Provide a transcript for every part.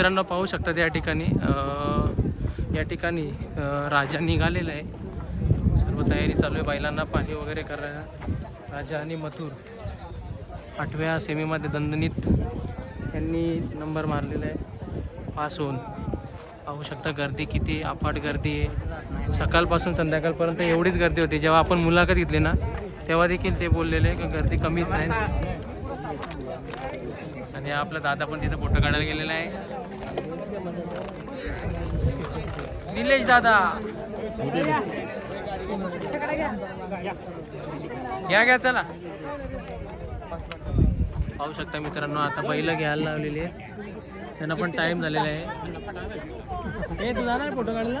मित्रांनो पाहू शकतात या ठिकाणी या ठिकाणी राजा निघालेला आहे. सर्व तयारी चालू आहे. बैलांना पाणी वगैरे करायला. राजा आणि मथुर आठव्या सेमीमध्ये दणदणीत यांनी नंबर मारलेला आहे. पास होऊन. पाहू शकता गर्दी किती अफाट गर्दी आहे. सकाळपासून संध्याकाळपर्यंत एवढीच गर्दी होती. जेव्हा आपण मुलाखत घेतली ना तेव्हा देखील ते बोललेले की गर्दी कमीच नाही आणि आपला दादा पण तिथे फोटो काढायला गेलेला आहे. निलेश दादा. घ्या घ्या चला. पाहू शकता मित्रांनो आता पहिलं घ्यायला लावलेली आहे त्यांना पण टाइम झालेला आहे. हे तू जाणार फोटो काढायला?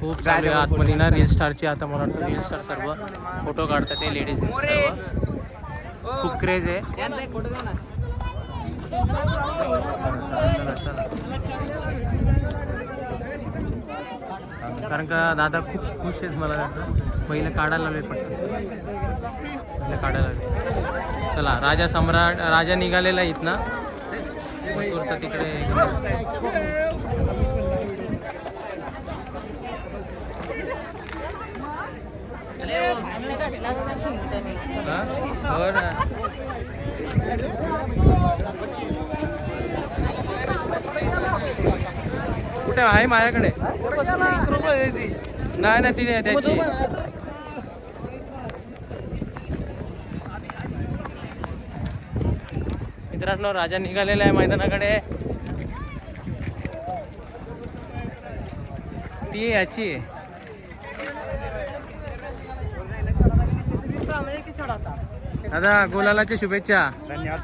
खूप चांगले आतमध्ये ना रील स्टारची आता मला वाटतं रील स्टार सर्व फोटो काढतात ते लेडीज सर्व. खूप क्रेज आहे. कारण का दादा खूप खुश आहेत मला पहिलं पहिले काढायला लावले पटकन. पहिले काढायला लावले चला राजा सम्राट राजा निघालेला आहे इथनं. तिकडे हो ना कुठे आहे माझ्याकडे? नाही ना ती त्याची. मित्रांनो राजा निघालेला आहे मैदानाकडे. ती याची. आहे दादा गुलालाच्या शुभेच्छा. धन्यवाद.